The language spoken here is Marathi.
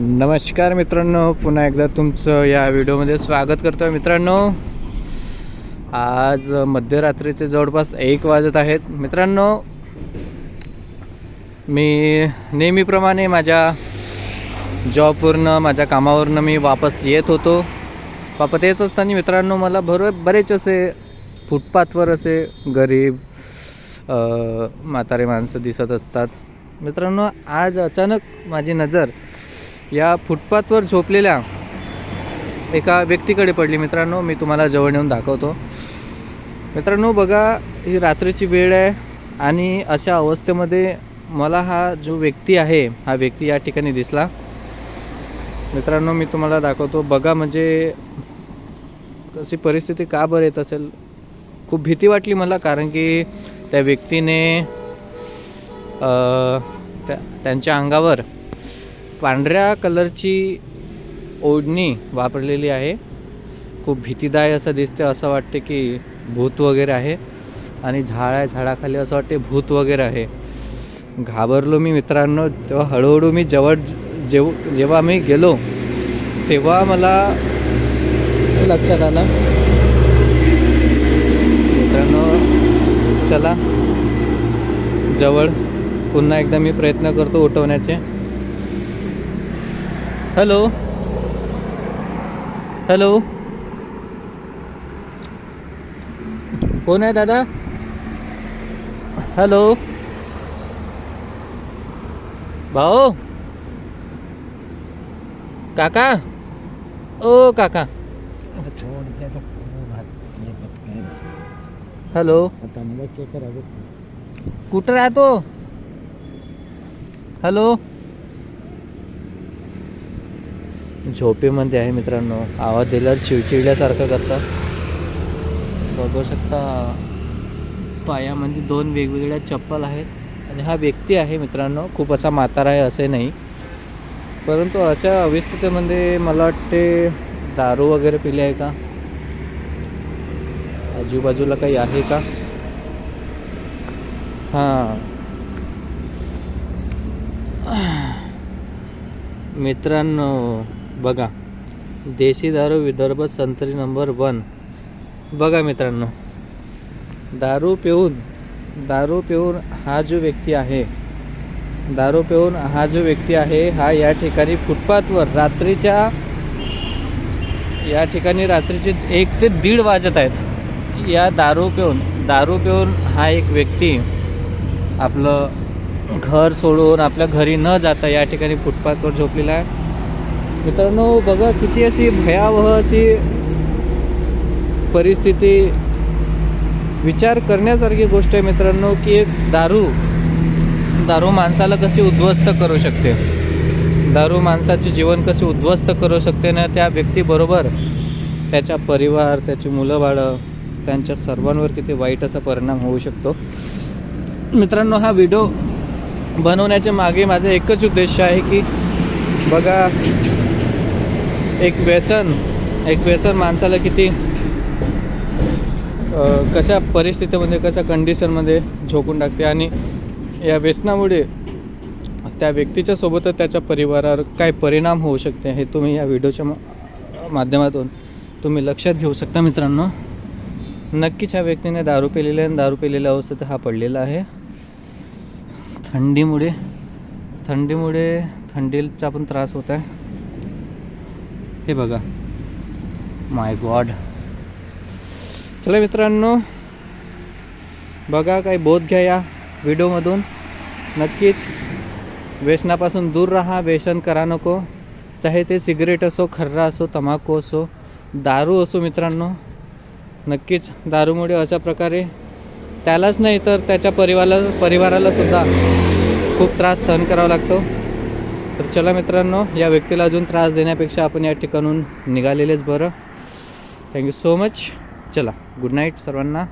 नमस्कार मित्रांनो पुन्हा एकदा तुमचं या व्हिडिओमध्ये स्वागत करतो आहे मित्रांनो. आज मध्यरात्रीचे जवळपास एक वाजत आहेत. मित्रांनो मी नेहमीप्रमाणे माझ्या जॉबवरनं माझ्या कामावरनं मी वापस येत होतो. वापस येत असताना मित्रांनो मला भर बरेच असे फुटपाथवर असे गरीब म्हातारे माणसं दिसत असतात. मित्रांनो आज अचानक माझी नजर या फुटपाथवर झोपलेल्या एका व्यक्तीकडे पडली. मित्रांनो मी तुम्हाला जवळ नेऊन दाखवतो. मित्रांनो बघा ही रात्रीची वेळ आहे आणि अशा अवस्थेमध्ये मला हा जो व्यक्ती आहे हा व्यक्ती या ठिकाणी दिसला. मित्रांनो मी तुम्हाला दाखवतो. बघा म्हणजे कशी परिस्थिती का बरं येत असेल? खूप भीती वाटली मला कारण की त्या व्यक्तीने त्या त्यांच्या अंगावर पांढऱ्या कलरची ओढणी वापरलेली आहे. खूप भीतीदायक असं दिसते असं वाटते की भूत वगैरे आहे. आणि झाडा झाडाखाली असं वाटते भूत वगैरे आहे. घाबरलो मी मित्रांनो तेव्हा हळूहळू मी जवळ जेव जेव्हा मी गेलो तेव्हा मला लक्षात आलं. मित्रांनो चला. जवळ पुन्हा एकदा मी प्रयत्न करतो उठवण्याचे. हॅलो. हॅलो. कोण आहे दादा? हॅलो. भाऊ. काका? ओ काका. हॅलो. कुठं राहतो? हॅलो. झोपेमध्ये आहे मित्रांनो. आवाज दिल्यावर चिडचिडल्यासारखं करतात. बघू शकता पायामध्ये दोन वेगवेगळ्या चप्पल आहेत. आणि हा व्यक्ती आहे मित्रांनो. खूप असा म्हातारा आहे असे नाही. परंतु अशा अवस्थेमध्ये मला वाटते दारू वगैरे पिले आहे का? आजूबाजूला काही आहे का? हां. मित्रांनो बघा. देशी दारू विदर्भ संत्री नंबर वन. बघा मित्रांनो. दारू पिऊन दारू पिऊन हा जो व्यक्ती आहे दारू पिऊन हा जो व्यक्ती आहे हा या ठिकाणी फुटपाथवर रात्रीच्या या ठिकाणी रात्रीचे एक ते दीड वाजत आहेत. या दारू पिऊन दारू पिऊन हा एक व्यक्ती आपलं घर सोडून आपल्या घरी न जाता या ठिकाणी फुटपाथवर झोपलेला आहे. मित्रांनो बघा किती अशी भयावह अशी परिस्थिती विचार करण्यासारखी गोष्ट आहे मित्रांनो की एक दारू दारू माणसाला कशी उद्ध्वस्त करू शकते? दारू माणसाचे जीवन कसे उद्ध्वस्त करू शकते ना त्या व्यक्तीबरोबर त्याचा परिवार त्याची मुलं बाळं त्यांच्या सर्वांवर किती वाईट असा परिणाम होऊ शकतो. मित्रांनो हा व्हिडिओ बनवण्याच्या मागे माझा एकच उद्देश आहे की बघा एक व्यसन एक व्यसन माणसाला किती कशा परिस्थितीमध्ये कशा कंडिशनमध्ये झोकून टाकते आणि या व्यसनामुळे त्या व्यक्तीच्या सोबतच त्याच्या परिवारावर काय परिणाम होऊ शकते हे तुम्ही या व्हिडिओच्या माध्यमातून तुम्ही लक्षात घेऊ शकता मित्रांनो. नक्कीच ह्या व्यक्तीने दारू पिलेली आहे आणि दारू पिलेल्या अवस्थेत हा पडलेला आहे. थंडीमुळे थंडीमुळे थंडीचा पण त्रास होत आहे. हे बघा. माय गॉड चला मित्रांनो बघा काही बोध घ्या या व्हिडिओमधून. नक्कीच व्यसनापासून दूर राहा व्यसन करा नको. चाहे ते सिगरेट असो खर्रा असो तंबाखू असो दारू असो मित्रांनो. नक्कीच दारूमुळे अशा प्रकारे त्यालाच नाही तर त्याच्या परिवाराला परिवारालासुद्धा खूप त्रास सहन करावा लागतो. तर चला मित्रांनो या व्यक्तीला अजून त्रास देण्यापेक्षा आपण या ठिकाणून निघालेलेच बरं. थँक्यू सो मच चला गुड नाईट सर्वांना.